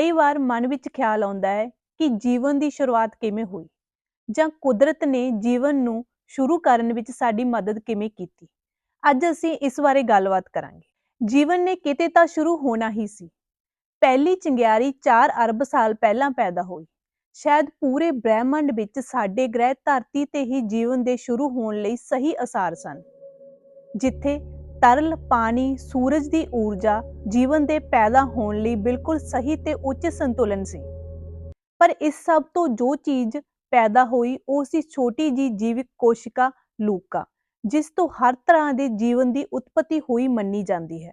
ਕਈ ਵਾਰ ਮਨ ਵਿੱਚ ਖਿਆਲ ਆਉਂਦਾ ਹੈ ਕਿ ਜੀਵਨ ਦੀ ਸ਼ੁਰੂਆਤ ਕਿਵੇਂ ਹੋਈ ਜਾਂ ਕੁਦਰਤ ਨੇ ਜੀਵਨ ਨੂੰ ਸ਼ੁਰੂ ਕਰਨ ਵਿੱਚ ਸਾਡੀ ਮਦਦ ਕਿਵੇਂ ਕੀਤੀ। ਅੱਜ ਅਸੀਂ ਇਸ ਬਾਰੇ ਗੱਲਬਾਤ ਕਰਾਂਗੇ। ਜੀਵਨ ਨੇ ਕਿਤੇ ਤਾਂ ਸ਼ੁਰੂ ਹੋਣਾ ਹੀ ਸੀ। ਪਹਿਲੀ ਚਿੰਗਿਆਰੀ 4 ਅਰਬ ਸਾਲ ਪਹਿਲਾਂ ਪੈਦਾ ਹੋਈ। ਸ਼ਾਇਦ ਪੂਰੇ ਬ੍ਰਹਿਮੰਡ ਵਿੱਚ ਸਾਡੇ ਗ੍ਰਹਿ ਧਰਤੀ ਤੇ ਹੀ ਜੀਵਨ ਦੇ ਸ਼ੁਰੂ ਹੋਣ ਲਈ ਸਹੀ ਅਸਾਰ ਸਨ। ਜਿੱਥੇ ਤਰਲ ਪਾਣੀ ਸੂਰਜ ਦੀ ਊਰਜਾ ਜੀਵਨ ਦੇ ਪੈਦਾ ਹੋਣ ਲਈ ਬਿਲਕੁਲ ਸਹੀ ਤੇ ਉੱਚ ਸੰਤੁਲਨ ਸੀ। ਪਰ ਇਸ ਸਭ ਤੋਂ ਜੋ ਚੀਜ਼ ਪੈਦਾ ਹੋਈ ਉਹ ਸੀ ਛੋਟੀ ਜੀ ਜੀਵਿਕ ਕੋਸ਼ਿਕਾ ਲੂਕਾ, ਜਿਸ ਤੋਂ ਹਰ ਤਰ੍ਹਾਂ ਦੇ ਜੀਵਨ ਦੀ ਉਤਪਤੀ ਹੋਈ ਮੰਨੀ ਜਾਂਦੀ ਹੈ।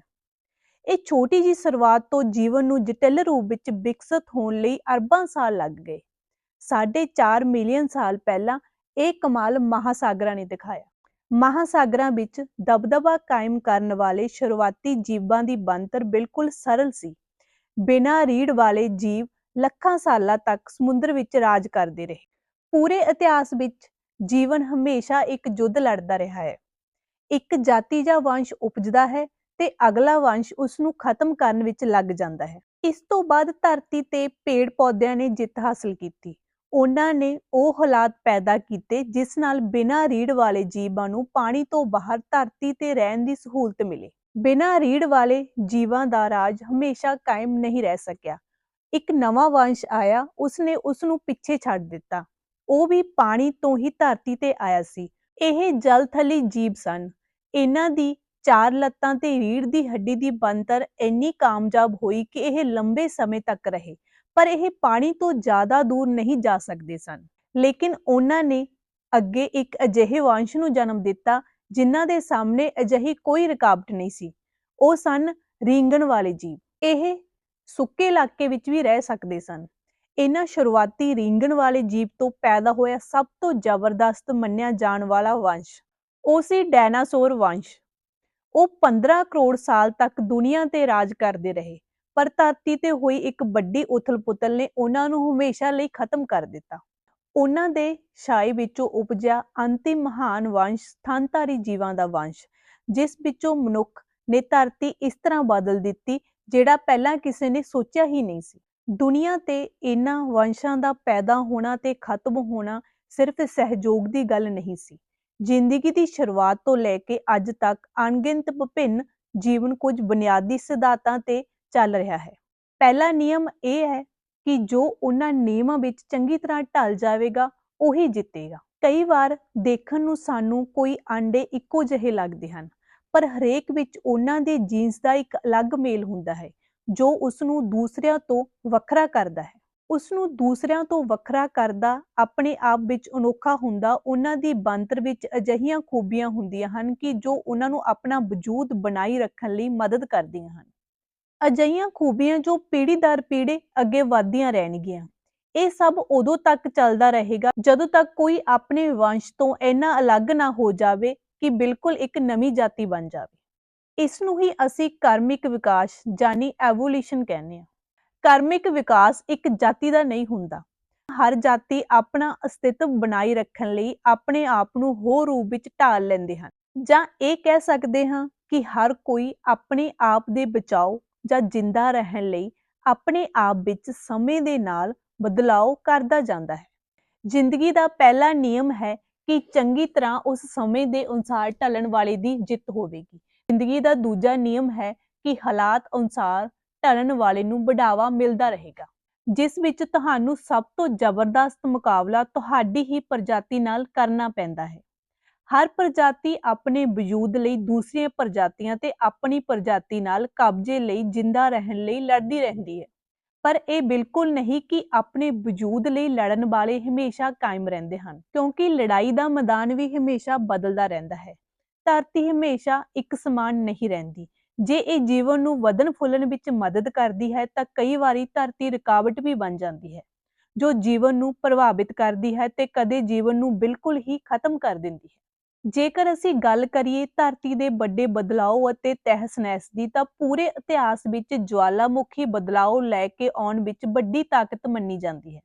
ਇਹ ਛੋਟੀ ਜੀ ਸ਼ੁਰੂਆਤ ਤੋਂ ਜੀਵਨ ਨੂੰ ਜਟਿਲ ਰੂਪ ਵਿੱਚ ਵਿਕਸਿਤ ਹੋਣ ਲਈ ਅਰਬਾਂ ਸਾਲ ਲੱਗ ਗਏ। 4.5 ਮਿਲੀਅਨ ਸਾਲ ਪਹਿਲਾਂ ਇਹ ਕਮਾਲ ਮਹਾਸਾਗਰਾਂ ਨੇ ਦਿਖਾਇਆ। ਮਹਾਸਾਗਰਾਂ ਵਿੱਚ ਦਬਦਬਾ ਕਾਇਮ ਕਰਨ ਵਾਲੇ ਸ਼ੁਰੂਆਤੀ ਜੀਵਾਂ ਦੀ ਬਣਤਰ ਬਿਲਕੁਲ ਸਰਲ ਸੀ। ਬਿਨਾਂ ਰੀੜ ਵਾਲੇ ਜੀਵ ਲੱਖਾਂ ਸਾਲਾਂ ਤੱਕ ਸਮੁੰਦਰ ਵਿੱਚ ਰਾਜ ਕਰਦੇ ਰਹੇ। ਪੂਰੇ ਇਤਿਹਾਸ ਵਿੱਚ ਜੀਵਨ ਹਮੇਸ਼ਾ ਇੱਕ ਯੁੱਧ ਲੜਦਾ ਰਿਹਾ ਹੈ। ਇੱਕ ਜਾਤੀ ਜਾਂ ਵੰਸ਼ ਉਪਜਦਾ ਹੈ ਤੇ ਅਗਲਾ ਵੰਸ਼ ਉਸ ਨੂੰ ਖਤਮ ਕਰਨ ਵਿੱਚ ਲੱਗ ਜਾਂਦਾ ਹੈ। ਇਸ ਤੋਂ ਬਾਅਦ ਧਰਤੀ ਤੇ ਪੇੜ ਪੌਦਿਆਂ ਨੇ ਜਿੱਤ ਹਾਸਲ ਕੀਤੀ। ਉਹਨਾਂ ਨੇ ਉਹ ਹਾਲਾਤ ਪੈਦਾ ਕੀਤੇ ਜਿਸ ਨਾਲ ਬਿਨਾਂ ਰੀੜ ਵਾਲੇ ਜੀਵਾਂ ਨੂੰ ਪਾਣੀ ਤੋਂ ਬਾਹਰ ਧਰਤੀ ਤੇ ਰਹਿਣ ਦੀ ਸਹੂਲਤ ਮਿਲੀ। ਬਿਨਾਂ ਰੀੜ ਵਾਲੇ ਜੀਵਾਂ ਦਾ ਰਾਜ ਹਮੇਸ਼ਾ ਕਾਇਮ ਨਹੀਂ ਰਹਿ ਸਕਿਆ। ਇੱਕ ਨਵਾਂ ਵੰਸ਼ ਆਇਆ, ਉਸਨੇ ਉਸ ਨੂੰ ਪਿੱਛੇ ਛੱਡ ਦਿੱਤਾ। ਉਹ ਵੀ ਪਾਣੀ ਤੋਂ ਹੀ ਧਰਤੀ ਤੇ ਆਇਆ ਸੀ। ਇਹ ਜਲ ਜਲਥਲੀ ਜੀਵ ਸਨ। ਇਹਨਾਂ ਦੀ ਚਾਰ ਲੱਤਾਂ ਤੇ ਰੀੜ ਦੀ ਹੱਡੀ ਦੀ ਬਣਤਰ ਇੰਨੀ ਕਾਮਯਾਬ ਹੋਈ ਕਿ ਇਹ ਲੰਬੇ ਸਮੇਂ ਤੱਕ ਰਹੇ। ਪਰ ਇਹ ਪਾਣੀ ਤੋਂ ਜ਼ਿਆਦਾ ਦੂਰ ਨਹੀਂ ਜਾ ਸਕਦੇ ਸਨ। ਲੇਕਿਨ ਉਹਨਾਂ ਨੇ ਅੱਗੇ ਇੱਕ ਅਜਿਹੇ ਵੰਸ਼ ਨੂੰ ਜਨਮ ਦਿੱਤਾ, ਜਿਨ੍ਹਾਂ ਦੇ ਸਾਹਮਣੇ ਅਜਿਹੀ ਕੋਈ ਰੁਕਾਵਟ ਨਹੀਂ ਸੀ। ਉਹ ਸਨ ਰੀਂਗਣ ਵਾਲੇ ਜੀਵ। ਇਹ ਸੁੱਕੇ ਇਲਾਕੇ ਵਿੱਚ ਵੀ ਰਹਿ ਸਕਦੇ ਸਨ। ਇਹਨਾਂ ਸ਼ੁਰੂਆਤੀ ਰੀਂਗਣ ਵਾਲੇ ਜੀਵ ਤੋਂ ਪੈਦਾ ਹੋਇਆ ਸਭ ਤੋਂ ਜ਼ਬਰਦਸਤ ਮੰਨਿਆ ਜਾਣ ਵਾਲਾ ਵੰਸ਼, ਉਹ ਸੀ ਡਾਇਨਾਸੌਰ ਵੰਸ਼। ਉਹ 15 ਕਰੋੜ ਸਾਲ ਤੱਕ ਦੁਨੀਆ ਤੇ ਰਾਜ ਕਰਦੇ ਰਹੇ। ਪਰ ਧਰਤੀ ਤੇ ਹੋਈ ਇੱਕ ਵੱਡੀ ਉਥਲ-ਪੁਥਲ ਨੇ ਉਹਨਾਂ ਨੂੰ ਹਮੇਸ਼ਾ ਲਈ ਖਤਮ ਕਰ ਦਿੱਤਾ। ਉਹਨਾਂ ਦੇ ਛਾਏ ਵਿੱਚੋਂ ਉਪਜਿਆ ਅੰਤਿਮ ਮਹਾਨ ਵੰਸ਼ ਸਥਾਨਧਾਰੀ ਜੀਵਾਂ ਦਾ ਵੰਸ਼, ਜਿਸ ਵਿੱਚੋਂ ਮਨੁੱਖ ਨੇ ਧਰਤੀ ਇਸ ਤਰ੍ਹਾਂ ਬਦਲ ਦਿੱਤੀ ਜਿਹੜਾ ਪਹਿਲਾਂ ਕਿਸੇ ਨੇ ਸੋਚਿਆ ਹੀ ਨਹੀਂ ਸੀ। ਦੁਨੀਆ ਤੇ ਇਹਨਾਂ ਵੰਸ਼ਾਂ ਦਾ ਪੈਦਾ ਹੋਣਾ ਤੇ ਖਤਮ ਹੋਣਾ ਸਿਰਫ ਸਹਿਯੋਗ ਦੀ ਗੱਲ ਨਹੀਂ ਸੀ। ਜ਼ਿੰਦਗੀ ਦੀ ਸ਼ੁਰੂਆਤ ਤੋਂ ਲੈ ਕੇ ਅੱਜ ਤੱਕ ਅਣਗਿਣਤ ਵਿਭਿੰਨ ਜੀਵਨ ਕੁਝ ਬੁਨਿਆਦੀ ਸਿਧਾਂਤਾਂ ਤੇ ਚੱਲ ਰਿਹਾ ਹੈ। ਪਹਿਲਾ ਨਿਯਮ ਇਹ ਹੈ ਕਿ ਜੋ ਉਹਨਾਂ ਨਿਯਮਾਂ ਵਿੱਚ ਚੰਗੀ ਤਰ੍ਹਾਂ ਢਲ ਜਾਵੇਗਾ, ਉਹੀ ਜਿੱਤੇਗਾ। ਕਈ ਵਾਰ ਦੇਖਣ ਨੂੰ ਸਾਨੂੰ ਕੋਈ ਆਂਡੇ ਇੱਕੋ ਜਿਹੇ ਲੱਗਦੇ ਹਨ, ਪਰ ਹਰੇਕ ਵਿੱਚ ਉਹਨਾਂ ਦੇ ਜੀਨਸ ਦਾ ਇੱਕ ਅਲੱਗ ਮੇਲ ਹੁੰਦਾ ਹੈ, ਜੋ ਉਸ ਨੂੰ ਦੂਸਰਿਆਂ ਤੋਂ ਵੱਖਰਾ ਕਰਦਾ ਹੈ। ਉਸ ਨੂੰ ਦੂਸਰਿਆਂ ਤੋਂ ਵੱਖਰਾ ਕਰਦਾ ਆਪਣੇ ਆਪ ਵਿੱਚ ਅਨੋਖਾ ਹੁੰਦਾ, ਉਹਨਾਂ ਦੀ ਬਣਤਰ ਵਿੱਚ ਅਜਿਹੀਆਂ ਖੂਬੀਆਂ ਹੁੰਦੀਆਂ ਹਨ ਕਿ ਜੋ ਉਹਨਾਂ ਨੂੰ ਆਪਣਾ ਵਜੂਦ ਬਣਾਈ ਰੱਖਣ ਲਈ ਮਦਦ ਕਰਦੀਆਂ ਹਨ। ਅਜਿਹੀਆਂ ਖੂਬੀਆਂ ਜੋ ਪੀੜੀ ਦਰ ਪੀੜੇ ਅੱਗੇ ਵਧਦੀਆਂ ਰਹਿਣਗੀਆਂ। ਇਹ ਸਭ ਉਦੋਂ ਤੱਕ ਚੱਲਦਾ ਰਹੇਗਾ ਜਦੋਂ ਤੱਕ ਕੋਈ ਆਪਣੇ ਵੰਸ਼ ਤੋਂ ਇੰਨਾ ਅਲੱਗ ਨਾ ਹੋ ਜਾਵੇ ਕਿ ਬਿਲਕੁਲ ਇੱਕ ਨਵੀਂ ਜਾਤੀ ਬਣ ਜਾਵੇ। ਇਸ ਨੂੰ ਹੀ ਅਸੀਂ ਕਾਰਮਿਕ ਵਿਕਾਸ ਜਾਨੀ ਐਵੋਲੂਸ਼ਨ ਕਹਿੰਦੇ ਹਾਂ। ਕਾਰਮਿਕ ਵਿਕਾਸ ਇੱਕ ਜਾਤੀ ਦਾ ਨਹੀਂ ਹੁੰਦਾ। ਹਰ ਜਾਤੀ ਆਪਣਾ ਅਸਤਿਤਵ ਬਣਾਈ ਰੱਖਣ ਲਈ ਆਪਣੇ ਆਪ ਨੂੰ ਹੋਰ ਰੂਪ ਵਿੱਚ ਢਾਲ ਲੈਂਦੇ ਹਨ। ਜਾਂ ਇਹ ਕਹਿ ਸਕਦੇ ਹਾਂ ਕਿ ਹਰ ਕੋਈ ਆਪਣੇ ਆਪ ਦੇ ਬਚਾਓ ਜਾਂ ਜਿੰਦਾ ਰਹਿਣ ਲਈ ਆਪਣੇ ਆਪ ਵਿੱਚ ਸਮੇਂ ਦੇ ਨਾਲ ਬਦਲਾਅ ਕਰਦਾ ਜਾਂਦਾ ਹੈ। ਜ਼ਿੰਦਗੀ ਦਾ ਪਹਿਲਾ ਨਿਯਮ ਹੈ ਕਿ ਚੰਗੀ ਤਰ੍ਹਾਂ ਉਸ ਸਮੇਂ ਦੇ ਅਨੁਸਾਰ ਢਲਣ ਵਾਲੇ ਦੀ ਜਿੱਤ ਹੋਵੇਗੀ। ਜ਼ਿੰਦਗੀ ਦਾ ਦੂਜਾ ਨਿਯਮ ਹੈ ਕਿ ਹਾਲਾਤ ਅਨੁਸਾਰ ਢਲਣ ਵਾਲੇ ਨੂੰ ਬੜਾਵਾ ਮਿਲਦਾ ਰਹੇਗਾ, ਜਿਸ ਵਿੱਚ ਤੁਹਾਨੂੰ ਸਭ ਤੋਂ ਜ਼ਬਰਦਸਤ ਮੁਕਾਬਲਾ ਤੁਹਾਡੀ ਹੀ ਪ੍ਰਜਾਤੀ ਨਾਲ ਕਰਨਾ ਪੈਂਦਾ ਹੈ। ਹਰ ਪ੍ਰਜਾਤੀ ਆਪਣੇ ਵਜੂਦ ਲਈ, ਦੂਸਰੀਆਂ ਪ੍ਰਜਾਤੀਆਂ ਤੇ ਆਪਣੀ ਪ੍ਰਜਾਤੀ ਨਾਲ ਕਬਜ਼ੇ ਲਈ ਜਿੰਦਾ ਰਹਿਣ ਲਈ ਲੜਦੀ ਰਹਿੰਦੀ ਹੈ। ਪਰ ਇਹ ਬਿਲਕੁਲ ਨਹੀਂ ਕਿ ਆਪਣੇ ਵਜੂਦ ਲਈ ਲੜਨ ਵਾਲੇ ਹਮੇਸ਼ਾ ਕਾਇਮ ਰਹਿੰਦੇ ਹਨ, ਕਿਉਂਕਿ ਲੜਾਈ ਦਾ ਮੈਦਾਨ ਵੀ ਹਮੇਸ਼ਾ ਬਦਲਦਾ ਰਹਿੰਦਾ ਹੈ। ਧਰਤੀ ਹਮੇਸ਼ਾ ਇੱਕ ਸਮਾਨ ਨਹੀਂ ਰਹਿੰਦੀ। ਜੇ ਇਹ ਜੀਵਨ ਨੂੰ ਵਧਣ ਫੁੱਲਣ ਵਿੱਚ ਮਦਦ ਕਰਦੀ ਹੈ, ਤਾਂ ਕਈ ਵਾਰੀ ਧਰਤੀ ਰੁਕਾਵਟ ਵੀ ਬਣ ਜਾਂਦੀ ਹੈ, ਜੋ ਜੀਵਨ ਨੂੰ ਪ੍ਰਭਾਵਿਤ ਕਰਦੀ ਹੈ ਤੇ ਕਦੇ ਜੀਵਨ ਨੂੰ ਬਿਲਕੁਲ ਹੀ ਖਤਮ ਕਰ ਦਿੰਦੀ ਹੈ। ਜੇਕਰ ਅਸੀਂ ਗੱਲ ਕਰੀਏ ਧਰਤੀ ਦੇ ਵੱਡੇ ਬਦਲਾਅ ਅਤੇ ਤਹਿਸ-ਨਹਿਸ ਦੀ, ਤਾਂ ਪੂਰੇ ਇਤਿਹਾਸ ਵਿੱਚ ਜਵਾਲਾਮੁਖੀ ਬਦਲਾਅ ਲੈ ਕੇ ਆਉਣ ਵਿੱਚ ਵੱਡੀ ਤਾਕਤ ਮੰਨੀ ਜਾਂਦੀ ਹੈ।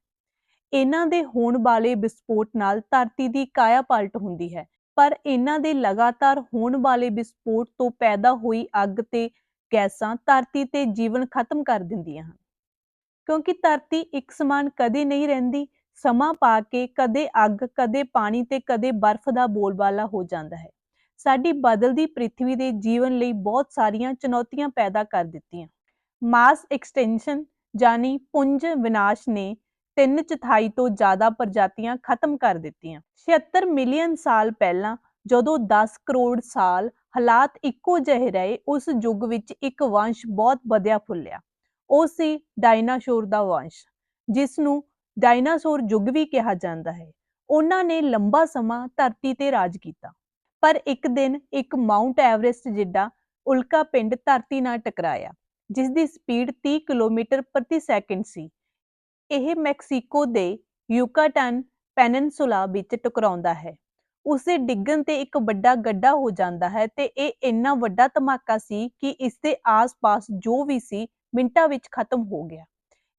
ਇਹਨਾਂ ਦੇ ਹੋਣ ਵਾਲੇ ਵਿਸਫੋਟ ਨਾਲ ਧਰਤੀ ਦੀ ਕਾਇਆ ਪਲਟ ਹੁੰਦੀ ਹੈ, ਪਰ ਇਹਨਾਂ ਦੇ ਲਗਾਤਾਰ ਹੋਣ ਵਾਲੇ ਵਿਸਫੋਟ ਤੋਂ ਪੈਦਾ ਹੋਈ ਅੱਗ ਤੇ ਗੈਸਾਂ ਧਰਤੀ ਤੇ ਜੀਵਨ ਖਤਮ ਕਰ ਦਿੰਦੀਆਂ ਹਨ। ਕਿਉਂਕਿ ਧਰਤੀ ਇੱਕ ਸਮਾਨ ਕਦੇ ਨਹੀਂ ਰਹਿੰਦੀ ਸਮਾਂ ਪਾ ਕੇ ਕਦੇ ਅੱਗ, ਕਦੇ ਪਾਣੀ ਤੇ ਕਦੇ ਬਰਫ਼ ਦਾ ਬੋਲਬਾਲਾ ਹੋ ਜਾਂਦਾ ਹੈ। ਸਾਡੀ ਬਦਲਦੀ ਪ੍ਰਿਥਵੀ ਦੇ ਜੀਵਨ ਲਈ ਬਹੁਤ ਸਾਰੀਆਂ ਚੁਣੌਤੀਆਂ ਪੈਦਾ ਕਰ ਦਿੱਤੀਆਂ। ਮਾਸ ਐਕਸਟੈਂਸ਼ਨ ਜਾਨੀ ਪੁੰਜ ਵਿਨਾਸ਼ ਨੇ ਤਿੰਨ ਚੌਥਾਈ ਤੋਂ ਜ਼ਿਆਦਾ ਪ੍ਰਜਾਤੀਆਂ ਖਤਮ ਕਰ ਦਿੱਤੀਆਂ। 76 ਮਿਲੀਅਨ ਸਾਲ ਪਹਿਲਾਂ ਜਦੋਂ 10 ਕਰੋੜ ਸਾਲ ਹਾਲਾਤ ਇੱਕੋ ਜਿਹੇ ਰਹੇ, ਉਸ ਯੁੱਗ ਵਿੱਚ ਇੱਕ ਵੰਸ਼ ਬਹੁਤ ਵਧਿਆ ਫੁੱਲਿਆ। ਉਹ ਸੀ ਡਾਇਨਾਸੌਰ ਦਾ ਵੰਸ਼ ਜਿਸ ਨੂੰ ਡਾਇਨਾਸੌਰ ਯੁੱਗ ਵੀ ਕਿਹਾ ਜਾਂਦਾ ਹੈ। ਉਹਨਾਂ ਨੇ ਲੰਬਾ ਸਮਾਂ ਧਰਤੀ ਤੇ ਰਾਜ ਕੀਤਾ। ਪਰ ਇੱਕ ਦਿਨ ਇੱਕ ਮਾਊਂਟ ਐਵਰੈਸਟ ਜਿੱਡਾ ਉਲਕਾ ਪਿੰਡ ਧਰਤੀ ਨਾਲ ਟਕਰਾਇਆ ਜਿਸ ਦੀ ਸਪੀਡ 30 ਕਿਲੋਮੀਟਰ ਪ੍ਰਤੀ ਸੈਕਿੰਡ ਸੀ। ਇਹ ਮੈਕਸੀਕੋ ਦੇ ਯੂਕਾਟਨ ਪੈਨਿਨਸੂਲਾ ਵਿੱਚ ਟਕਰਾਉਂਦਾ ਹੈ। ਉਸੇ ਡਿੱਗਣ ਤੇ ਇੱਕ ਵੱਡਾ ਗੱਡਾ ਹੋ ਜਾਂਦਾ ਹੈ ਤੇ ਇਹ ਇੰਨਾ ਵੱਡਾ ਧਮਾਕਾ ਸੀ ਕਿ ਇਸ ਦੇ ਆਸ-ਪਾਸ ਜੋ ਵੀ ਸੀ ਮਿੰਟਾਂ ਵਿੱਚ ਖਤਮ ਹੋ ਗਿਆ।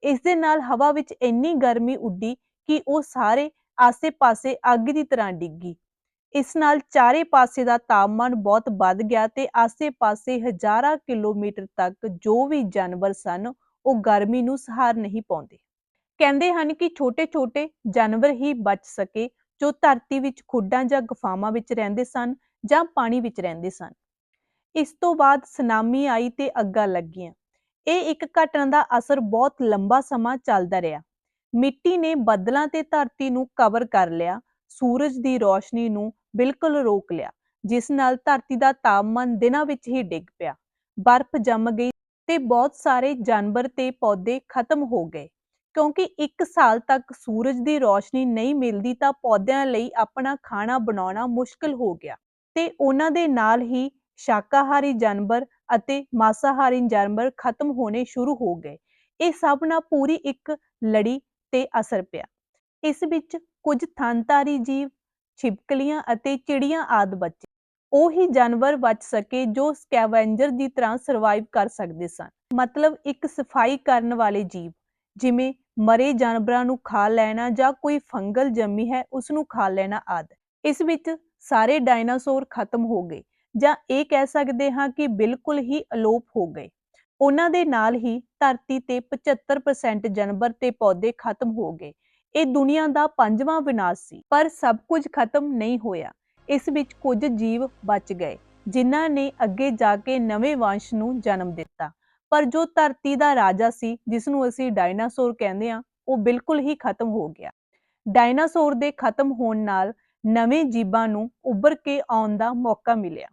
ਇਸ ਦੇ ਨਾਲ ਹਵਾ ਵਿੱਚ ਇੰਨੀ ਗਰਮੀ ਉੱਡੀ ਕਿ ਉਹ ਸਾਰੇ ਆਸੇ-ਪਾਸੇ ਅੱਗ ਦੀ ਤਰ੍ਹਾਂ ਡਿੱਗੀ। ਇਸ ਨਾਲ ਚਾਰੇ ਪਾਸੇ ਦਾ ਤਾਪਮਾਨ ਬਹੁਤ ਵੱਧ ਗਿਆ ਤੇ ਆਸੇ-ਪਾਸੇ ਹਜ਼ਾਰਾਂ ਕਿਲੋਮੀਟਰ ਤੱਕ ਜੋ ਵੀ ਜਾਨਵਰ ਸਨ, ਉਹ ਗਰਮੀ ਨੂੰ ਸਹਾਰ ਨਹੀਂ ਪਾਉਂਦੇ। ਕਹਿੰਦੇ ਹਨ ਕਿ ਛੋਟੇ-ਛੋਟੇ ਜਾਨਵਰ ਹੀ ਬਚ ਸਕੇ ਜੋ ਧਰਤੀ ਵਿੱਚ ਖੁੱਡਾਂ ਜਾਂ ਗੁਫਾਵਾਂ ਵਿੱਚ ਰਹਿੰਦੇ ਸਨ ਜਾਂ ਪਾਣੀ ਵਿੱਚ ਰਹਿੰਦੇ ਸਨ। ਇਸ ਤੋਂ ਬਾਅਦ ਸੁਨਾਮੀ ਆਈ ਤੇ ਅੱਗਾਂ ਲੱਗੀਆਂ। ਇਹ ਇੱਕ ਘਟਨਾ ਦਾ ਅਸਰ ਬਹੁਤ ਲੰਬਾ ਸਮਾਂ ਚੱਲਦਾ ਰਿਹਾ। ਮਿੱਟੀ ਨੇ ਬੱਦਲਾਂ ਤੇ ਧਰਤੀ ਨੂੰ ਕਵਰ ਕਰ ਲਿਆ, ਸੂਰਜ ਦੀ ਰੋਸ਼ਨੀ ਨੂੰ ਬਿਲਕੁਲ ਰੋਕ ਲਿਆ, ਜਿਸ ਨਾਲ ਧਰਤੀ ਦਾ ਤਾਪਮਾਨ ਦਿਨਾਂ ਵਿੱਚ ਹੀ ਡਿੱਗ ਪਿਆ। ਬਰਫ਼ ਜੰਮ ਗਈ ਤੇ ਬਹੁਤ ਸਾਰੇ ਜਾਨਵਰ ਤੇ ਪੌਦੇ ਖਤਮ ਹੋ ਗਏ। ਕਿਉਂਕਿ 1 ਸਾਲ ਤੱਕ ਸੂਰਜ ਦੀ ਰੋਸ਼ਨੀ ਨਹੀਂ ਮਿਲਦੀ ਤਾਂ ਪੌਦਿਆਂ ਲਈ ਆਪਣਾ ਖਾਣਾ ਬਣਾਉਣਾ ਮੁਸ਼ਕਲ ਹੋ ਗਿਆ ਤੇ ਉਹਨਾਂ ਦੇ ਨਾਲ ਹੀ ਸ਼ਾਕਾਹਾਰੀ ਜਾਨਵਰ ਅਤੇ ਮਾਸਾਹਾਰੀ ਜਾਨਵਰ ਖਤਮ ਹੋਣੇ ਸ਼ੁਰੂ ਹੋ ਗਏ। ਇਹ ਸਭ ਨਾਲ ਪੂਰੀ ਇੱਕ ਲੜੀ ਤੇ ਅਸਰ ਪਿਆ। ਇਸ ਵਿੱਚ ਕੁਝ ਥਣਧਾਰੀ ਜੀਵ, ਛਿਪਕਲੀਆਂ ਅਤੇ ਚਿੜੀਆਂ ਆਦ ਬਚੇ। ਉਹ ਜਾਨਵਰ ਬਚ ਸਕੇ ਜੋ ਸਕੈਵੈਂਜਰ ਦੀ ਤਰ੍ਹਾਂ ਸਰਵਾਈਵ ਕਰ ਸਕਦੇ ਸਨ। ਮਤਲਬ ਇੱਕ ਸਫ਼ਾਈ ਕਰਨ ਵਾਲੇ ਜੀਵ, ਜਿਵੇਂ ਮਰੇ ਜਾਨਵਰਾਂ ਨੂੰ ਖਾ ਲੈਣਾ ਜਾਂ ਕੋਈ ਫੰਗਲ ਜੰਮੀ ਹੈ ਉਸ ਨੂੰ ਖਾ ਲੈਣਾ ਆਦ। ਇਸ ਵਿੱਚ ਸਾਰੇ ਡਾਇਨਾਸੌਰ ਖਤਮ ਹੋ ਗਏ। ਜਾਂ ਇਹ ਕਹਿ ਸਕਦੇ ਹਾਂ ਕਿ ਬਿਲਕੁਲ ਹੀ ਅਲੋਪ ਹੋ ਗਏ। ਉਹਨਾਂ ਦੇ ਨਾਲ ਹੀ ਧਰਤੀ ਤੇ 75% ਜਾਨਵਰ ਤੇ ਪੌਦੇ ਖਤਮ ਹੋ ਗਏ। ਇਹ ਦੁਨੀਆ ਦਾ ਪੰਜਵਾਂ ਵਿਨਾਸ਼ ਸੀ, ਪਰ ਸਭ ਕੁਝ ਖਤਮ ਨਹੀਂ ਹੋਇਆ। ਇਸ ਵਿੱਚ ਕੁਝ ਜੀਵ ਬਚ ਗਏ, ਜਿਨ੍ਹਾਂ ਨੇ ਅੱਗੇ ਜਾ ਕੇ ਨਵੇਂ ਵੰਸ਼ ਨੂੰ ਜਨਮ ਦਿੱਤਾ। ਪਰ ਜੋ ਧਰਤੀ ਦਾ ਰਾਜਾ ਸੀ ਜਿਸ ਨੂੰ ਅਸੀਂ ਡਾਇਨਾਸੌਰ ਕਹਿੰਦੇ ਆ ਉਹ ਬਿਲਕੁਲ ਹੀ ਖਤਮ ਹੋ ਗਿਆ। ਡਾਇਨਾਸੌਰ ਦੇ ਖਤਮ ਹੋਣ ਨਾਲ ਨਵੇਂ ਜੀਵਾਂ ਨੂੰ ਉੱਭਰ ਕੇ ਆਉਣ ਦਾ ਮੌਕਾ ਮਿਲਿਆ।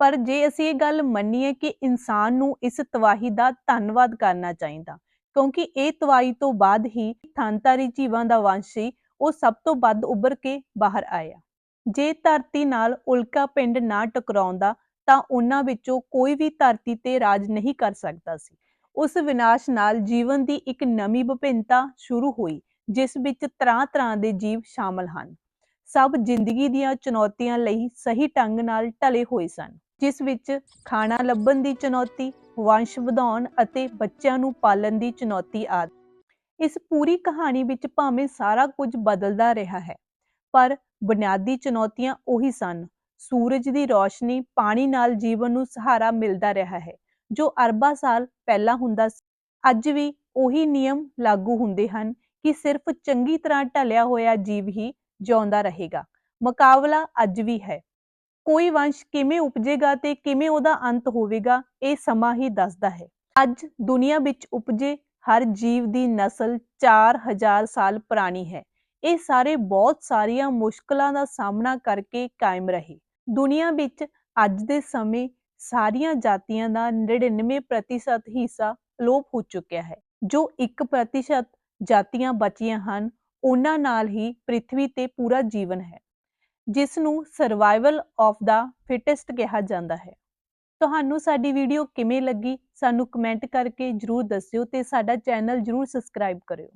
ਪਰ ਜੇ ਅਸੀਂ ਇਹ ਗੱਲ ਮੰਨੀਏ ਕਿ ਇਨਸਾਨ ਨੂੰ ਇਸ ਤਬਾਹੀ ਦਾ ਧੰਨਵਾਦ ਕਰਨਾ ਚਾਹੀਦਾ, ਕਿਉਂਕਿ ਇਹ ਤਵਾਹੀ ਤੋਂ ਬਾਅਦ ਹੀ ਥਾਂਤਾਰੀ ਜੀਵਾਂ ਦਾ ਵੰਸ਼ ਸੀ ਉਹ ਸਭ ਤੋਂ ਵੱਧ ਉੱਭਰ ਕੇ ਬਾਹਰ ਆਇਆ। ਜੇ ਧਰਤੀ ਨਾਲ ਉਲਕਾ ਪਿੰਡ ਨਾ ਟਕਰਾਉਂਦਾ, ਤਾਂ ਉਹਨਾਂ ਵਿੱਚੋਂ ਕੋਈ ਵੀ ਧਰਤੀ ਤੇ ਰਾਜ ਨਹੀਂ ਕਰ ਸਕਦਾ ਸੀ। ਉਸ ਵਿਨਾਸ਼ ਨਾਲ ਜੀਵਨ ਦੀ ਇੱਕ ਨਵੀਂ ਵਿਭਿੰਨਤਾ ਸ਼ੁਰੂ ਹੋਈ, ਜਿਸ ਵਿੱਚ ਤਰ੍ਹਾਂ-ਤਰ੍ਹਾਂ ਦੇ ਜੀਵ ਸ਼ਾਮਲ ਹਨ। ਸਭ ਜ਼ਿੰਦਗੀ ਦੀਆਂ ਚੁਣੌਤੀਆਂ ਲਈ ਸਹੀ ਢੰਗ ਨਾਲ ਢਲੇ ਹੋਏ ਸਨ। ਜਿਸ ਵਿੱਚ ਖਾਣਾ ਲੱਭਣ ਦੀ ਚੁਣੌਤੀ, ਵੰਸ਼ ਵਧਾਉਣ ਅਤੇ ਬੱਚਿਆਂ ਨੂੰ ਪਾਲਣ ਦੀ ਚੁਣੌਤੀ ਆਦਿ। ਇਸ ਪੂਰੀ ਕਹਾਣੀ ਵਿੱਚ ਭਾਵੇਂ ਸਾਰਾ ਕੁਝ ਬਦਲਦਾ ਰਿਹਾ ਹੈ, ਪਰ ਬੁਨਿਆਦੀ ਚੁਣੌਤੀਆਂ ਉਹੀ ਸਨ। ਸੂਰਜ ਦੀ ਰੋਸ਼ਨੀ ਪਾਣੀ ਨਾਲ ਜੀਵਨ ਨੂੰ ਸਹਾਰਾ ਮਿਲਦਾ ਰਿਹਾ ਹੈ, ਜੋ ਅਰਬਾਂ ਸਾਲ ਪਹਿਲਾਂ ਹੁੰਦਾ ਸੀ। ਅੱਜ ਵੀ ਉਹੀ ਨਿਯਮ ਲਾਗੂ ਹੁੰਦੇ ਹਨ ਕਿ ਸਿਰਫ ਚੰਗੀ ਤਰ੍ਹਾਂ ਢਲਿਆ ਹੋਇਆ ਜੀਵ ਹੀ ਜਿਉਂਦਾ ਰਹੇਗਾ। ਮੁਕਾਬਲਾ ਅੱਜ ਵੀ ਹੈ। ਕੋਈ ਵੰਸ਼ ਕਿਵੇਂ ਉਪਜੇਗਾ ਤੇ ਕਿਵੇਂ ਉਹਦਾ ਅੰਤ ਹੋਵੇਗਾ, ਇਹ ਸਮਾਂ ਹੀ ਦੱਸਦਾ ਹੈ। ਅੱਜ ਦੁਨੀਆ ਵਿੱਚ ਉਪਜੇ ਹਰ ਜੀਵ ਦੀ ਨਸਲ 4000 ਸਾਲ ਪੁਰਾਣੀ ਹੈ। ਇਹ ਸਾਰੇ ਬਹੁਤ ਸਾਰੀਆਂ ਮੁਸ਼ਕਲਾਂ ਦਾ ਸਾਹਮਣਾ ਕਰਕੇ ਕਾਇਮ ਰਹੇ। ਦੁਨੀਆ ਵਿੱਚ ਅੱਜ ਦੇ ਸਮੇਂ ਸਾਰੀਆਂ ਜਾਤੀਆਂ ਦਾ 99% ਹਿੱਸਾ ਅਲੋਪ ਹੋ ਚੁੱਕਿਆ ਹੈ। ਜੋ 1% ਜਾਤੀਆਂ ਬਚੀਆਂ ਹਨ, ਉਹਨਾਂ ਨਾਲ ਹੀ ਪ੍ਰithvi ਤੇ ਪੂਰਾ ਜੀਵਨ ਹੈ। ਜਿਸ ਨੂੰ ਸਰਵਾਈਵਲ ਆਫ ਦਾ ਫਿਟੈਸਟ ਕਿਹਾ ਜਾਂਦਾ ਹੈ। ਤੁਹਾਨੂੰ ਸਾਡੀ ਵੀਡੀਓ ਕਿਵੇਂ ਲੱਗੀ, ਸਾਨੂੰ ਕਮੈਂਟ ਕਰਕੇ ਜਰੂਰ ਦੱਸਿਓ ਤੇ ਸਾਡਾ ਚੈਨਲ ਜਰੂਰ ਸਬਸਕ੍ਰਾਈਬ ਕਰਿਓ।